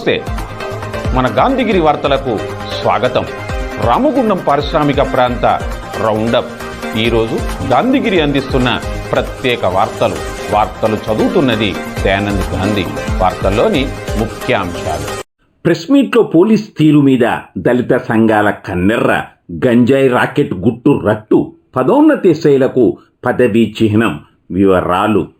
నమస్తే. మన గాంధీగిరి వార్తలకు స్వాగతం. రామగుండం పారిశ్రామిక ప్రాంత రౌండప్. ఈరోజు గాంధీగిరి అందిస్తున్న ప్రత్యేక వార్తలు. వార్తలు చదువుతున్నది దయానంద్ గాంధీ. వార్తల్లోని ముఖ్యాంశాలు. ప్రెస్ మీట్లో పోలీస్ తీరు మీద దళిత సంఘాల కన్నెర్ర గంజాయి రాకెట్ గుట్టు రట్టు పదోన్నతి శైలకు పదవీ చిహ్నం వివరాలు.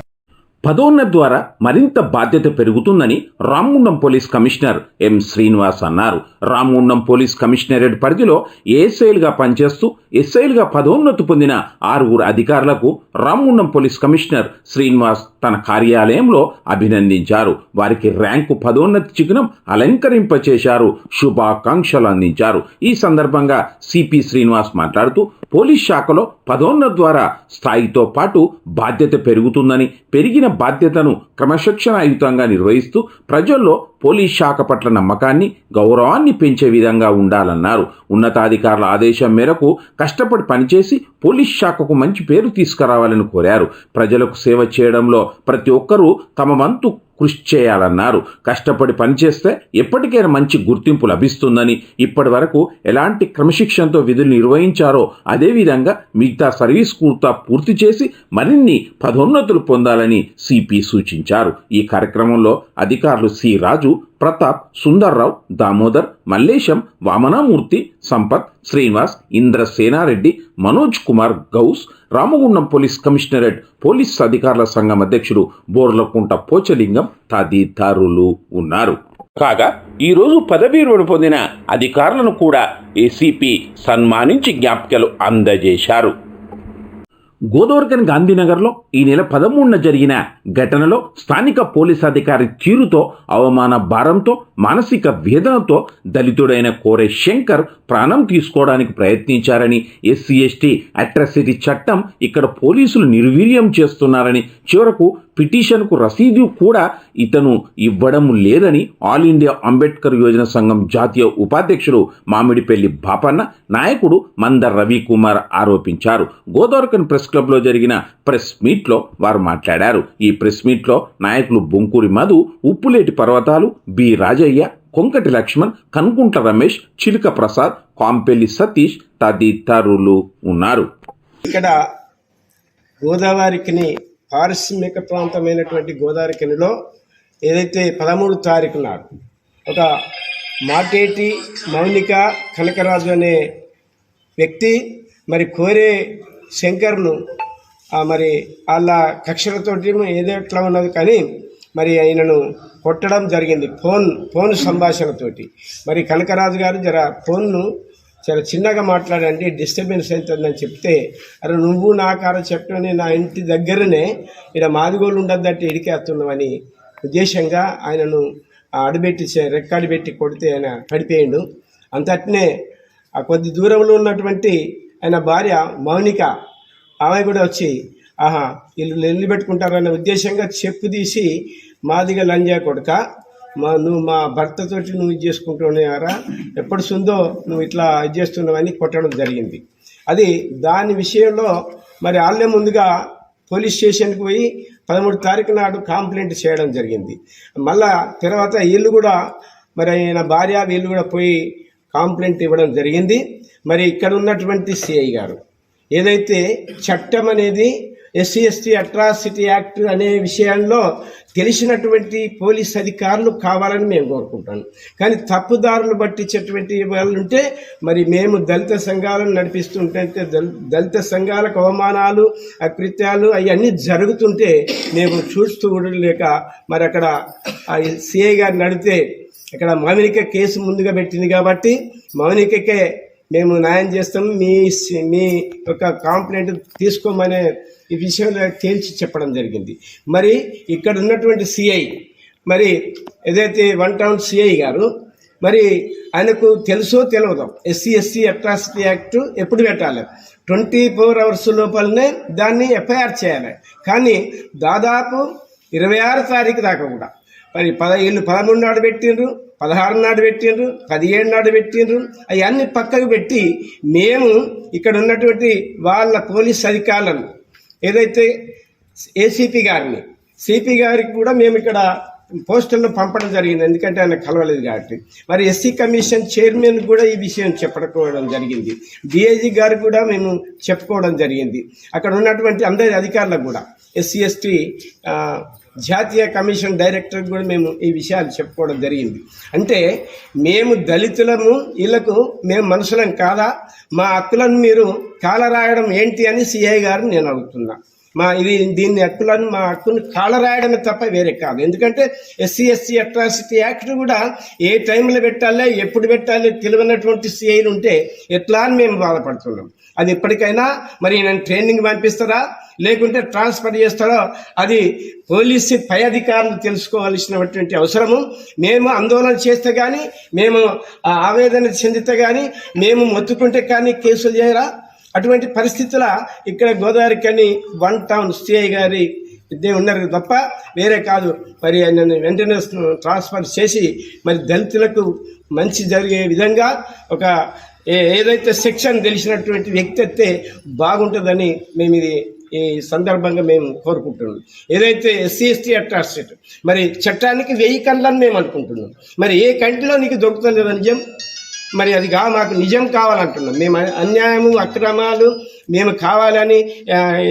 పదోన్నతి ద్వారా మరింత బాధ్యత పెరుగుతుందని Ramagundam police commissioner M Srinivas అన్నారు. రామగుండం పోలీస్ కమిషనరేట్ పరిధిలో ఏఎస్ఐలుగా పనిచేస్తూ ఎస్ఐలుగా పదోన్నతి పొందిన ఆరుగురు అధికారులకు రామగుండం పోలీస్ కమిషనర్ శ్రీనివాస్ తన కార్యాలయంలో అభినందించారు. వారికి ర్యాంకు పదోన్నతి చిహ్నం అలంకరింపచేశారు. శుభాకాంక్షలు అందించారు. ఈ సందర్భంగా సిపి శ్రీనివాస్ మాట్లాడుతూ పోలీస్ శాఖలో పదోన్నతి ద్వారా స్థాయితో పాటు బాధ్యత పెరుగుతుందని పెరిగిన బాధ్యతను క్రమశిక్షణాయుతంగా నిర్వహిస్తూ ప్రజల్లో పోలీస్ శాఖ పట్ల నమ్మకాన్ని గౌరవాన్ని పెంచే విధంగా ఉండాలన్నారు. ఉన్నతాధికారుల ఆదేశం మేరకు కష్టపడి పనిచేసి పోలీస్ శాఖకు మంచి పేరు తీసుకురావాలని కోరారు. ప్రజలకు సేవ చేయడంలో ప్రతి ఒక్కరూ తమ వంతు కృషి చేయాలన్నారు. కష్టపడి పనిచేస్తే ఎప్పటికైనా మంచి గుర్తింపు లభిస్తుందని. ఇప్పటి వరకు ఎలాంటి క్రమశిక్షణతో విధులు నిర్వహించారో అదేవిధంగా మిగతా సర్వీస్ కూడా పూర్తి చేసి మరిన్ని పదోన్నతులు పొందాలని సిపి సూచించారు. ఈ కార్యక్రమంలో అధికారులు C Raju Pratap Sundarrao Damodar Mallesham Vamanamurthy Sampath Srinivas Indra Senareddy Manoj Kumar Gouse Ramagundam police commissionerate police అధికారుల సంఘం అధ్యక్షుడు బోర్లకుంట పోచలింగం తదితరులు ఉన్నారు. కాగా ఈరోజు పదవీ విరమణ పొందిన అధికారులను కూడా ఏసీపీ సన్మానించి జ్ఞాపికలు అందజేశారు. గోదావరికని గాంధీనగర్లో ఈ నెల పదమూడున జరిగిన ఘటనలో స్థానిక పోలీస్ అధికారి చీరుతో అవమాన భారంతో మానసిక వేదనతో దళితుడైన కోరే శంకర్ ప్రాణం తీసుకోవడానికి ప్రయత్నించారని ఎస్సీ ఎస్టీ అట్రాసిటీ చట్టం ఇక్కడ పోలీసులు నిర్వీర్యం చేస్తున్నారని చివరకు పిటిషన్కు రసీదు కూడా ఇతను ఇవ్వడం లేదని ఆల్ ఇండియా అంబేద్కర్ యోజన సంఘం జాతీయ ఉపాధ్యక్షుడు మామిడిపల్లి బాపన్న నాయకుడు మందర్ రవికుమార్ ఆరోపించారు. గోదావరికన్ ప్రెస్ క్లబ్లో జరిగిన ప్రెస్ మీట్లో వారు మాట్లాడారు. ఈ ప్రెస్ మీట్లో నాయకులు బొంకూరి మధు ఉప్పులేటి పర్వతాలు బి రాజయ్య కొంకటి లక్ష్మణ్ కనుకుంట రమేష్ చిలుక ప్రసాద్ కాంపెల్లి సతీష్ తదితరులు ఉన్నారు. ఇక్కడ గోదావరికిని పారిశ్రామిక ప్రాంతమైనటువంటి గోదావరికినిలో ఏదైతే పదమూడు తారీఖు నాడు ఒక మాటేటి మౌనిక కనకరాజు అనే వ్యక్తి మరి కోరే శంకర్ను మరి వాళ్ళ కక్షలతోటి ఏదో ఎట్లా ఉన్నది కానీ మరి ఆయనను కొట్టడం జరిగింది. ఫోన్ ఫోన్ సంభాషణతోటి. మరి కనకరాజు గారు జర ఫోన్ను చాలా చిన్నగా మాట్లాడండి డిస్టర్బెన్స్ అవుతుందని చెప్తే అరే నువ్వు నా కారు చెప్పని నా ఇంటి దగ్గరనే ఇక్కడ మాదిగోళ్ళు ఉండద్దంటే ఇడికేస్తున్నామని ఉద్దేశంగా ఆయనను అడబెట్టి అడుపెట్టి రెక్కాడి పెట్టి కొడితే ఆయన పడిపోయాడు. అంతట్నే ఆ కొద్ది దూరంలో ఉన్నటువంటి ఆయన భార్య మౌనిక ఆమె కూడా వచ్చి ఆహా వీళ్ళు నిలబెట్టుకుంటారనే ఉద్దేశంగా చెప్పు తీసి మాదిగా లంజా కొడుక మా నువ్వు మా భర్తతోటి నువ్వు ఇది చేసుకుంటున్నారా ఎప్పుడు సుందో నువ్వు ఇట్లా ఇది చేస్తున్నావని కొట్టడం జరిగింది. అది దాని విషయంలో మరి వాళ్ళే ముందుగా పోలీస్ స్టేషన్కి పోయి పదమూడు తారీఖు నాడు కంప్లైంట్ చేయడం జరిగింది. మళ్ళా తర్వాత వీళ్ళు కూడా మరి ఆయన భార్య వీళ్ళు కూడా పోయి కంప్లైంట్ ఇవ్వడం జరిగింది. మరి ఇక్కడ ఉన్నటువంటి సిఐ గారు ఏదైతే చట్టం అనేది ఎస్సీ ఎస్టీ అట్రాసిటీ యాక్ట్ అనే విషయంలో తెలిసినటువంటి పోలీస్ అధికారులు కావాలని మేము కోరుకుంటాను కానీ తప్పుదారులు పట్టించేటువంటి వాళ్ళు ఉంటే మరి మేము దళిత సంఘాలను నడిపిస్తుంటే దళిత సంఘాలకు అవమానాలు అకృత్యాలు అవన్నీ జరుగుతుంటే మేము చూస్తూ లేక మరి అక్కడ సిఐ గారు నడితే ఇక్కడ మౌనిక కేసు ముందుగా పెట్టింది కాబట్టి మౌనికకే మేము న్యాయం చేస్తాం. మీ సి- మీ యొక్క కాంప్లైంట్ తీసుకోమనే ఈ విషయంలో తేల్చి చెప్పడం జరిగింది. మరి ఇక్కడ ఉన్నటువంటి సిఐ మరి ఏదైతే వన్ టౌన్ సిఐ గారు మరి ఆయనకు తెలుసో తెలియదు ఎస్సీ ఎస్సీ అట్రాసిటీ యాక్ట్ ఎప్పుడు పెట్టాలి? ట్వంటీ ఫోర్ అవర్స్ లోపలనే దాన్ని ఎఫ్ఐఆర్ చేయాలి. కానీ దాదాపు ఇరవై ఆరు తారీఖు దాకా కూడా మరి పద వీళ్ళు పదమూడు నాడు పెట్టిండ్రు పదహారు నాడు పెట్టిండ్రు పదిహేడు నాడు పెట్టిండ్రు అవన్నీ పక్కకు పెట్టి మేము ఇక్కడ ఉన్నటువంటి వాళ్ళ పోలీస్ అధికారులను ఏదైతే ఏసీపీ గారిని సిపి గారికి కూడా మేము ఇక్కడ పోస్టర్లో పంపడం జరిగింది ఎందుకంటే ఆయన కలవలేదు కాబట్టి. మరి ఎస్సీ కమిషన్ చైర్మన్ కూడా ఈ విషయం చెప్పుకోవడం జరిగింది. డిఐజీ గారు కూడా మేము చెప్పుకోవడం జరిగింది. అక్కడ ఉన్నటువంటి అందరి అధికారులకు కూడా ఎస్సీ ఎస్టీ జాతీయ కమిషన్ డైరెక్టర్ కూడా మేము ఈ విషయాలు చెప్పుకోవడం జరిగింది. అంటే మేము దళితులము వీళ్ళకు మేము మనుషులం కాదా? మా హక్కులను మీరు కాలరాయడం ఏంటి అని సిఐ గారు నేను అడుగుతున్నా. మా ఇది దీన్ని హక్కులను మా హక్కును కాలరాయడమే తప్ప వేరే కాదు. ఎందుకంటే ఎస్సీ ఎస్సీ అట్రాసిటీ యాక్ట్ కూడా ఏ టైంలో పెట్టాలి ఎప్పుడు పెట్టాలి తెలియనటువంటి సిఐలు ఉంటే ఎట్లా అని మేము బాధపడుతున్నాం. అది ఎప్పటికైనా మరి నేను ట్రైనింగ్ పంపిస్తారా? లేకుంటే ట్రాన్స్ఫర్ చేస్తాడో అది పోలీసు పై అధికారులు తెలుసుకోవాల్సినటువంటి అవసరము. మేము ఆందోళన చేస్తే కానీ మేము ఆ ఆవేదన చెందితే కానీ మేము మొత్తుకుంటే కానీ కేసులు చేయరా? అటువంటి పరిస్థితుల ఇక్కడ గోదావరి కని వన్ టౌన్ సిఐ గారి ఇద్దరు ఉన్నారు తప్ప వేరే కాదు. మరి ఆయనను వెంటనే ట్రాన్స్ఫర్ చేసి మరి దళితులకు మంచి జరిగే విధంగా ఒక ఏ- ఏదైతే సెక్షన్ తెలిసినటువంటి వ్యక్తి అయితే బాగుంటుందని మేము ఇది ఈ సందర్భంగా మేము కోరుకుంటున్నాం. ఏదైతే ఎస్సీ ఎస్టీ అట్రాసిటీ మరి చట్టానికి వెయ్యి కండ్లని మేము అనుకుంటున్నాం. మరి ఏ కంటిలో నీకు దొరుకుతుంది నిజం? మరి అది కా మాకు నిజం కావాలంటున్నాం. మేము అన్యాయము అక్రమాలు మేము కావాలని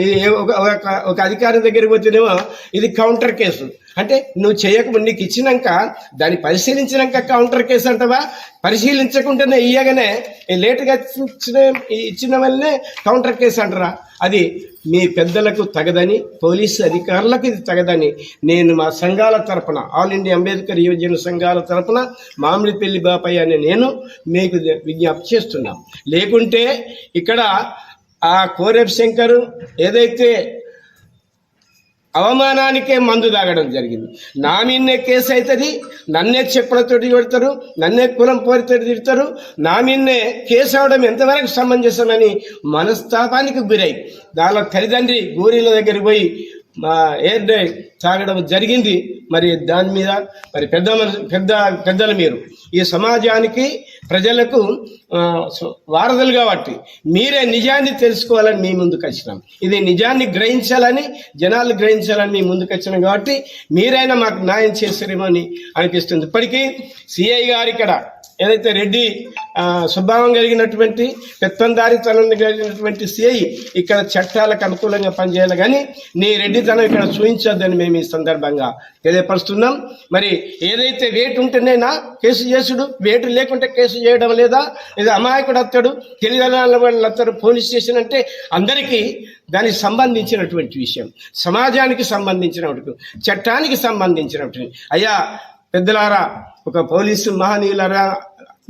ఏ- ఒక- ఒక- ఒక అధికారి దగ్గరికి వచ్చినేమో ఇది కౌంటర్ కేసు. అంటే నువ్వు చేయక నీకు ఇచ్చినాక దాన్ని పరిశీలించినాక కౌంటర్ కేసు అంటవా? పరిశీలించకుండానే ఇయ్యగానే లేటుగా ఇచ్చిన ఇచ్చిన వల్లనే కౌంటర్ కేసు అంటారా? అది మీ పెద్దలకు తగదని పోలీసు అధికారులకు ఇది తగదని. నేను మా సంఘాల తరపున ఆల్ ఇండియా అంబేద్కర్ యువజన సంఘాల తరపున మామిడిపల్లి బాపయ్య అని నేను మీకు విజ్ఞప్తి చేస్తున్నాం. లేకుంటే ఇక్కడ ఆ కోరెబ్ శంకర్ ఏదైతే అవమానానికే మందు తాగడం జరిగింది. నా మీదనే కేసు అవుతుంది నన్నే చెప్పులతోటి కొడతారు నన్నే కులం పోరితో తిడతారు నా మీదనే కేసు అవడం ఎంతవరకు సమంజసమని మనస్తాపానికి గురై. దానిలో తల్లిదండ్రి గోరీల దగ్గరికి పోయి మా ఎయిర్ డ్రై తాగడం జరిగింది. మరి దాని మీద మరి పెద్ద పెద్ద పెద్దల మీరు. ఈ సమాజానికి ప్రజలకు వారధులు కాబట్టి మీరే నిజాన్ని తెలుసుకోవాలని మీ ముందుకు వచ్చినాం. ఇది నిజాన్ని గ్రహించాలని జనాలు గ్రహించాలని మీ ముందుకు వచ్చినాం కాబట్టి మీరైనా మాకు న్యాయం చేస్తారేమో అని అనిపిస్తుంది. ఇప్పటికీ సిఐ గారు ఇక్కడ ఏదైతే రెడ్డి స్వభావం కలిగినటువంటి పెత్తందారితనం కలిగినటువంటి సిఐ ఇక్కడ చట్టాలకు అనుకూలంగా పనిచేయాలి కానీ నీ రెడ్డితనం ఇక్కడ చూపించొద్దని మేము ఈ సందర్భంగా తెలియపరుస్తున్నాం. మరి ఏదైతే వేటు ఉంటేనేనా కేసు చేసుడు వేటు లేకుంటే కేసు చేయడం లేదా లేదా అమాయకుడు అత్తడు తెలియని వాళ్ళు అత్తడు పోలీస్ స్టేషన్ అంటే అందరికీ దానికి సంబంధించినటువంటి విషయం. సమాజానికి సంబంధించినటువంటి చట్టానికి సంబంధించినటువంటి. అయ్యా పెద్దలారా ఒక పోలీసు మహనీయులరా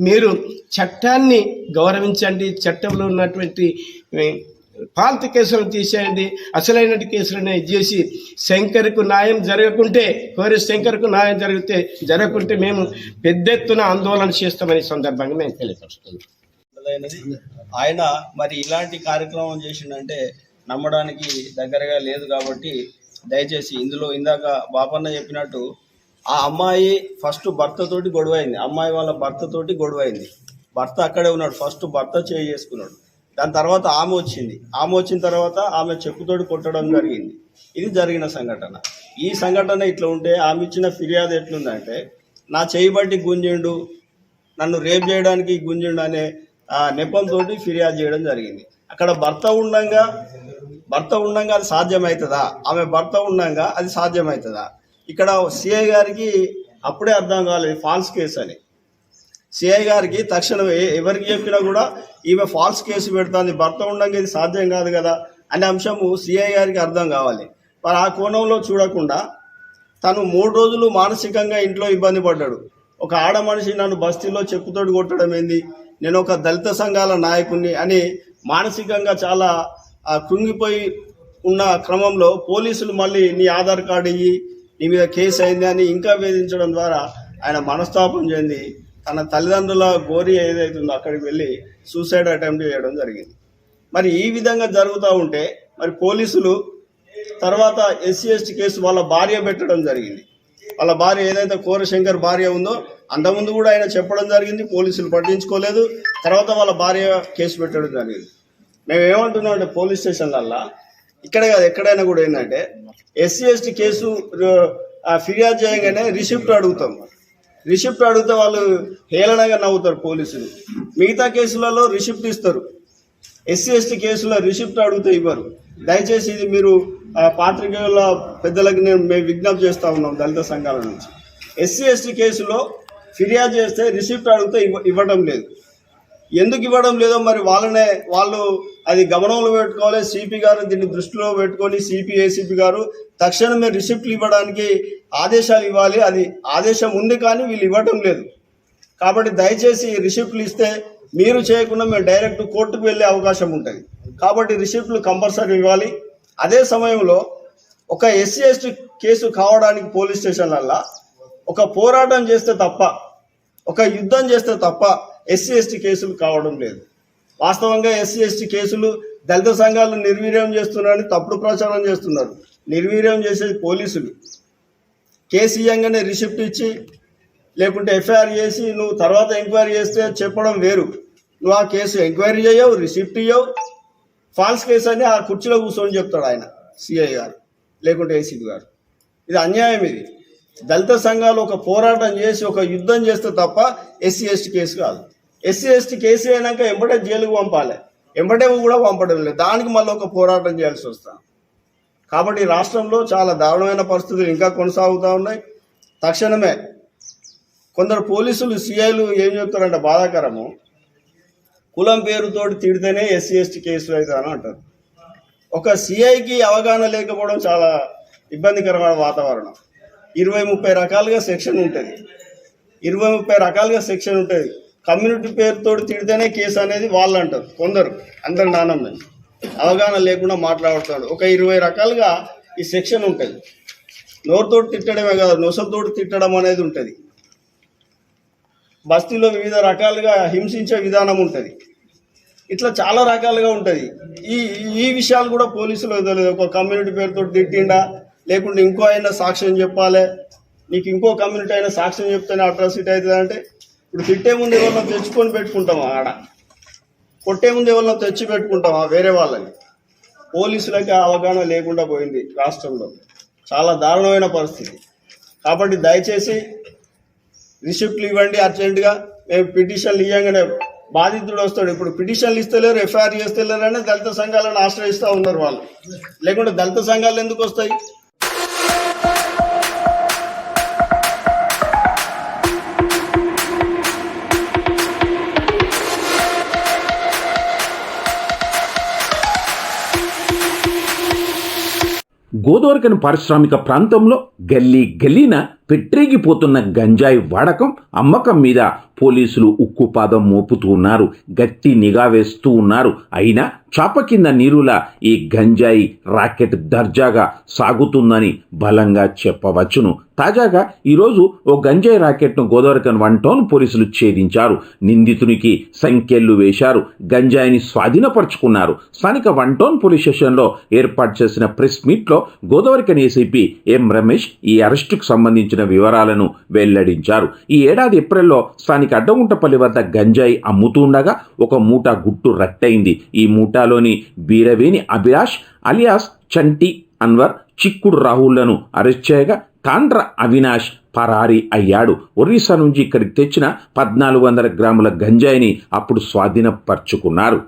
మీరు చట్టాన్ని గౌరవించండి చట్టంలో ఉన్నటువంటి ఏ, కేసులను తీసేయండి అసలైన కేసులను చేసి శంకర్కు న్యాయం జరగకుంటే కోరి శంకర్కు న్యాయం జరిగితే జరగకుంటే మేము పెద్ద ఎత్తున ఆందోళన చేస్తామనే సందర్భంగా మేము తెలియపరుస్తున్నాం. ఆయన మరి ఇలాంటి కార్యక్రమం చేసిండంటే నమ్మడానికి దగ్గరగా లేదు కాబట్టి దయచేసి ఇందులో ఇందాక బాపన్న చెప్పినట్టు ఆ అమ్మాయి ఫస్ట్ భర్తతోటి తోటి గొడవైంది అమ్మాయి వాళ్ళ భర్తతోటి గొడవ అయింది భర్త అక్కడే ఉన్నాడు. ఫస్ట్ భర్త చేయి చేసుకున్నాడు. దాని తర్వాత ఆమె వచ్చింది. ఆమె వచ్చిన తర్వాత ఆమె చెప్పుతోటి కొట్టడం జరిగింది. ఇది జరిగిన సంఘటన. ఈ సంఘటన ఇట్లా ఉంటే ఆమె ఇచ్చిన ఫిర్యాదు ఎట్లుందంటే నా చేయి బట్టి గుంజిండు నన్ను రేప్ చేయడానికి గుంజిండు అనే నెపంతో ఫిర్యాదు చేయడం జరిగింది. అక్కడ భర్త ఉండంగా భర్త ఉండంగా అది సాధ్యమవుతుందా ఆమె భర్త ఉండంగా అది సాధ్యమవుతుందా ఇక్కడ సిఐ గారికి అప్పుడే అర్థం కాలేదు ఫాల్స్ కేసు అని. సిఐ గారికి తక్షణం ఎవరికి చెప్పినా కూడా ఈమె ఫాల్స్ కేసు పెడుతుంది భర్త ఉండంగా ఇది సాధ్యం కాదు కదా అనే అంశము సిఐ గారికి అర్థం కావాలి. మరి ఆ కోణంలో చూడకుండా తను మూడు రోజులు మానసికంగా ఇంట్లో ఇబ్బంది పడ్డాడు. ఒక ఆడ మనిషి నన్ను బస్తీలో చెప్పుతోడు కొట్టడం ఏంది? నేను ఒక దళిత సంఘాల నాయకుడిని అని మానసికంగా చాలా కృంగిపోయి ఉన్న క్రమంలో పోలీసులు మళ్ళీ నీ ఆధార్ కార్డు ఇయ్యి నీ మీద కేసు అయింది అని ఇంకా వేధించడం ద్వారా ఆయన మనస్తాపం చెంది తన తల్లిదండ్రుల గోరి ఏదైతుందో అక్కడికి వెళ్ళి సూసైడ్ అటెంప్ట్ చేయడం జరిగింది. మరి ఈ విధంగా జరుగుతూ ఉంటే మరి పోలీసులు తర్వాత ఎస్సీ ఎస్టీ కేసు వాళ్ళ భార్య పెట్టడం జరిగింది. వాళ్ళ భార్య ఏదైతే కోరశంకర్ భార్య ఉందో అంతకుముందు కూడా ఆయన చెప్పడం జరిగింది పోలీసులు పట్టించుకోలేదు. తర్వాత వాళ్ళ భార్య కేసు పెట్టడం జరిగింది. మేము ఏమంటున్నాం అంటే పోలీస్ స్టేషన్లల్లో ఇక్కడ కాదు ఎక్కడైనా కూడా ఏంటంటే ఎస్సీ ఎస్టీ కేసు ఫిర్యాదు చేయగానే రిసిప్ట్ అడుగుతాం. రిసిప్ట్ అడిగితే వాళ్ళు హేళనగా నవ్వుతారు పోలీసులు. మిగతా కేసులలో రిసిప్ట్ ఇస్తారు. ఎస్సీ ఎస్టీ కేసులో రిసిప్ట్ అడిగితే ఇవ్వరు. దయచేసి ఇది మీరు పాత్రికేయుల పెద్దలకు నేను మేము విజ్ఞప్తి చేస్తూ ఉన్నాం దళిత సంఘాల నుంచి. ఎస్సీ ఎస్టీ కేసులో ఫిర్యాదు చేస్తే రిసిప్ట్ అడిగితే ఇవ్వ ఇవ్వడం లేదు. ఎందుకు ఇవ్వడం లేదో మరి వాళ్ళనే వాళ్ళు అది గమనంలో పెట్టుకోవాలి సిపి గారు దీన్ని దృష్టిలో పెట్టుకొని సిపి ఏసీపీ గారు తక్షణమే రిసిప్ట్లు ఇవ్వడానికి ఆదేశాలు ఇవ్వాలి. అది ఆదేశం ఉంది కానీ వీళ్ళు ఇవ్వటం లేదు. కాబట్టి దయచేసి రిసిప్ట్లు ఇస్తే మీరు చేయకుండా మేము డైరెక్ట్ కోర్టుకు వెళ్ళే అవకాశం ఉంటుంది. కాబట్టి రిసిప్ట్లు కంపల్సరీ ఇవ్వాలి. అదే సమయంలో ఒక ఎస్సీ ఎస్టీ కేసు కావడానికి పోలీస్ స్టేషన్లల్లో ఒక పోరాటం చేస్తే తప్ప ఒక యుద్ధం చేస్తే తప్ప ఎస్సీ ఎస్టీ కేసులు కావడం లేదు. వాస్తవంగా ఎస్సీ ఎస్టీ కేసులు దళిత సంఘాలు నిర్వీర్యం చేస్తున్నారని తప్పుడు ప్రచారం చేస్తున్నారు. నిర్వీర్యం చేసేది పోలీసులు. కేసు రిసిప్ట్ ఇచ్చి లేకుంటే ఎఫ్ఐఆర్ చేసి నువ్వు తర్వాత ఎంక్వైరీ చేస్తే చెప్పడం వేరు. నువ్వు ఆ కేసు ఎంక్వైరీ చేయవు రిసిప్ట్ ఇవ్వవు ఫాల్స్ కేసు అని ఆ కుర్చీలో కూర్చొని చెప్తాడు ఆయన సిఐ గారు లేకుంటే ఏసీబీ గారు. ఇది అన్యాయం ఇది. దళిత సంఘాలు ఒక పోరాటం చేసి ఒక యుద్ధం చేస్తే తప్ప ఎస్సీ ఎస్టీ కేసు కాదు. ఎస్సీ ఎస్టీ కేసు అయినాక ఎంబటే జైలుకు పంపాలి. ఎంబటే కూడా పంపడం లేదు. దానికి మళ్ళీ ఒక పోరాటం చేయాల్సి వస్తాం కాబట్టి రాష్ట్రంలో చాలా దారుణమైన పరిస్థితులు ఇంకా కొనసాగుతూ ఉన్నాయి. తక్షణమే కొందరు పోలీసులు సిఐలు ఏం చెప్తారంటే బాధాకరము. కులం పేరుతోటి తిడితేనే ఎస్సీ ఎస్టీ కేసులు అవుతాను అంటారు. ఒక సిఐకి అవగాహన లేకపోవడం చాలా ఇబ్బందికరమైన వాతావరణం. ఇరవై ముప్పై రకాలుగా సెక్షన్ ఉంటుంది. ఇరవై ముప్పై రకాలుగా సెక్షన్ ఉంటుంది. కమ్యూనిటీ పేరుతో తిడితేనే కేసు అనేది వాళ్ళు అంటారు కొందరు. అందరు నానమ్మ అవగాహన లేకుండా మాట్లాడుతాడు ఒక ఇరవై రకాలుగా ఈ సెక్షన్ ఉంటుంది. నోరుతోటి తిట్టడమే కాదు నొసలతోటి తిట్టడం అనేది ఉంటుంది. బస్తీలో వివిధ రకాలుగా హింసించే విధానం ఉంటుంది. ఇట్లా చాలా రకాలుగా ఉంటుంది. ఈ ఈ విషయాలు కూడా పోలీసులు తెలియదు ఒక కమ్యూనిటీ పేరుతో తిట్టిండా లేకుంటే ఇంకో అయినా సాక్ష్యం చెప్పాలి. నీకు ఇంకో కమ్యూనిటీ అయినా సాక్ష్యం చెప్తేనే అట్రాసిటీ అవుతుంది అంటే ఇప్పుడు తిట్టే ముందు ఎవరినో తెచ్చుకొని పెట్టుకుంటామా ఆడ? కొట్టే ముందు ఎవరినో తెచ్చి పెట్టుకుంటామా వేరే వాళ్ళని? పోలీసులకి అవగాహన లేకుండా పోయింది రాష్ట్రంలో. చాలా దారుణమైన పరిస్థితి. కాబట్టి దయచేసి రిసిప్ట్లు ఇవ్వండి అర్జెంటుగా. మేము పిటిషన్లు ఇవ్వగానే బాధితుడు వస్తాడు. ఇప్పుడు పిటిషన్లు ఇస్తలేరు ఎఫ్ఐఆర్ చేస్తలేరు అని దళిత సంఘాలను ఆశ్రయిస్తూ ఉన్నారు వాళ్ళు. లేకుంటే దళిత సంఘాలు ఎందుకు వస్తాయి? గోదావరికని పారిశ్రామిక ప్రాంతంలో గల్లీ గల్లీన పెట్టరేగిపోతున్న గంజాయి వాడకం అమ్మకం మీద పోలీసులు ఉక్కుపాదం మోపుతూ ఉన్నారు గట్టి నిఘా వేస్తూ ఉన్నారు. అయినా చాప కింద నీరులా ఈ గంజాయి రాకెట్ దర్జాగా సాగుతుందని బలంగా చెప్పవచ్చును. తాజాగా ఈరోజు ఓ గంజాయి రాకెట్ను గోదావరికన్ వన్ టౌన్ పోలీసులు ఛేదించారు. నిందితునికి సంఖ్యలు వేశారు. గంజాయిని స్వాధీనపరుచుకున్నారు. స్థానిక వన్ టౌన్ పోలీస్ స్టేషన్లో ఏర్పాటు చేసిన ప్రెస్ మీట్లో గోదావరికన్ ఏసీపీ ఎం రమేష్ ఈ అరెస్టుకు సంబంధించిన వివరాలను వెల్లడించారు. ఈ ఏడాది ఏప్రిల్లో స్థానిక అడ్డగుంటపల్లి వద్ద గంజాయి అమ్ముతుండగా ఒక మూట గుట్టు రట్టయింది. ఈ మూటాలోని బీరవేణి అభిలాష్ అలియాస్ చంటి అన్వర్ చిక్కుడు రాహుళ్ళను అరెస్ట్ చేయగా తాండ్ర అవినాష్ పరారి అయ్యాడు. ఒరిస్సా నుంచి ఇక్కడికి తెచ్చిన పద్నాలుగు వందల గ్రాముల గంజాయిని అప్పుడు స్వాధీనపరుచుకున్నారు.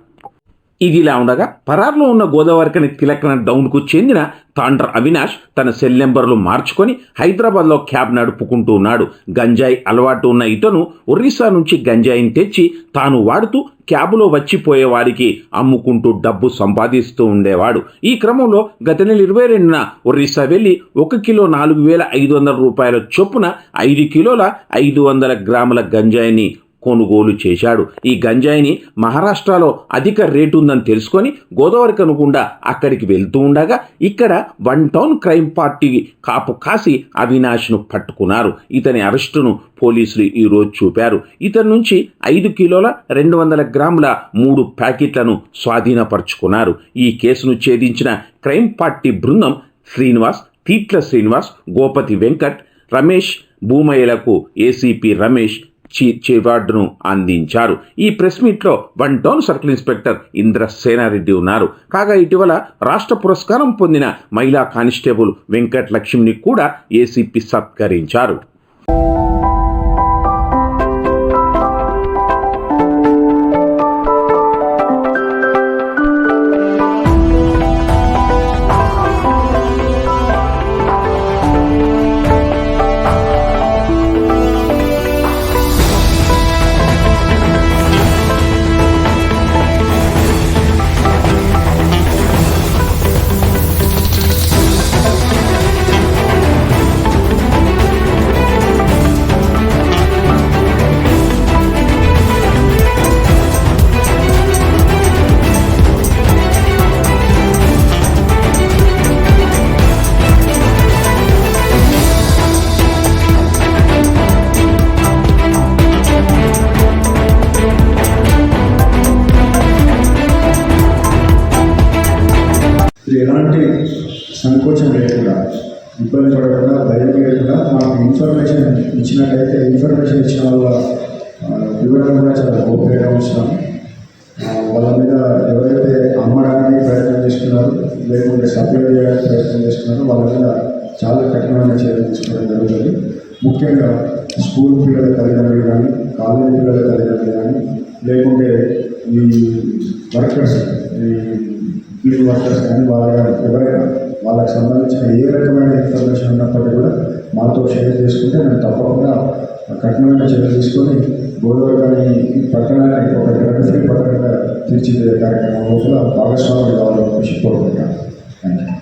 ఇదిలా ఉండగా పరార్లో ఉన్న గోదావరికని తిలకన డౌన్కు చెందిన తాండ్ర అవినాష్ తన సెల్ నెంబర్లు మార్చుకొని హైదరాబాద్లో క్యాబ్ నడుపుకుంటూ ఉన్నాడు. గంజాయి అలవాటు ఉన్న ఇతను ఒరిస్సా నుంచి గంజాయిని తెచ్చి తాను వాడుతూ క్యాబ్లో వచ్చిపోయే వారికి అమ్ముకుంటూ డబ్బు సంపాదిస్తూ ఉండేవాడు. ఈ క్రమంలో గత నెల ఇరవై రెండున ఒరిస్సా వెళ్ళి ఒక కిలో నాలుగు వేల ఐదు వందల రూపాయల చొప్పున ఐదు కిలోల ఐదు వందల గ్రాముల గంజాయిని కొనుగోలు చేశాడు. ఈ గంజాయిని మహారాష్ట్రలో అధిక రేటు ఉందని తెలుసుకొని గోదావరి కనుకుండా అక్కడికి వెళ్తూ ఉండగా ఇక్కడ వన్ టౌన్ క్రైమ్ పార్టీ కాపు కాసి అవినాష్ను పట్టుకున్నారు. ఇతని అరెస్టును పోలీసులు ఈరోజు చూపారు. ఇతని నుంచి ఐదు కిలోల రెండు వందల గ్రాముల మూడు ప్యాకెట్లను స్వాధీనపరుచుకున్నారు. ఈ కేసును ఛేదించిన క్రైమ్ పార్టీ బృందం శ్రీనివాస్ తీట్ల శ్రీనివాస్ గోపతి వెంకట్ రమేష్ భూమయ్యలకు ఏసీపీ రమేష్ చి అందించారు. ఈ ప్రెస్ మీట్లో one town circle inspector Indra Senareddy ఉన్నారు. కాగా ఇటీవల రాష్ట్ర పురస్కారం పొందిన మహిళా కానిస్టేబుల్ వెంకట్ లక్ష్మిని కూడా ఏసీపీ సత్కరించారు. చాలా కఠినమైన చర్యలు తీసుకోవడం జరుగుతుంది. ముఖ్యంగా స్కూల్ పిల్లల తల్లిదండ్రులు కానీ కాలేజీ పిల్లల తల్లిదండ్రులు కానీ లేకుంటే ఈ వర్కర్స్ ఈ ఫీల్డ్ వర్కర్స్ కానీ వాళ్ళ ఎవరైనా వాళ్ళకి సంబంధించిన ఏ రకమైన ఇన్ఫర్మేషన్ ఉన్నప్పటికీ కూడా మాతో షేర్ చేసుకుంటే మేము తప్పకుండా కఠినమైన చర్యలు తీసుకొని గోదావరి కానీ ఈ పట్టణాన్ని ఒక గ్రంథి ఫ్రీ పట్టణంగా తీర్చిదిద్దే కార్యక్రమం రోజున భాగస్వాములు కావాలని కోరుకుంటున్నాను. Thank you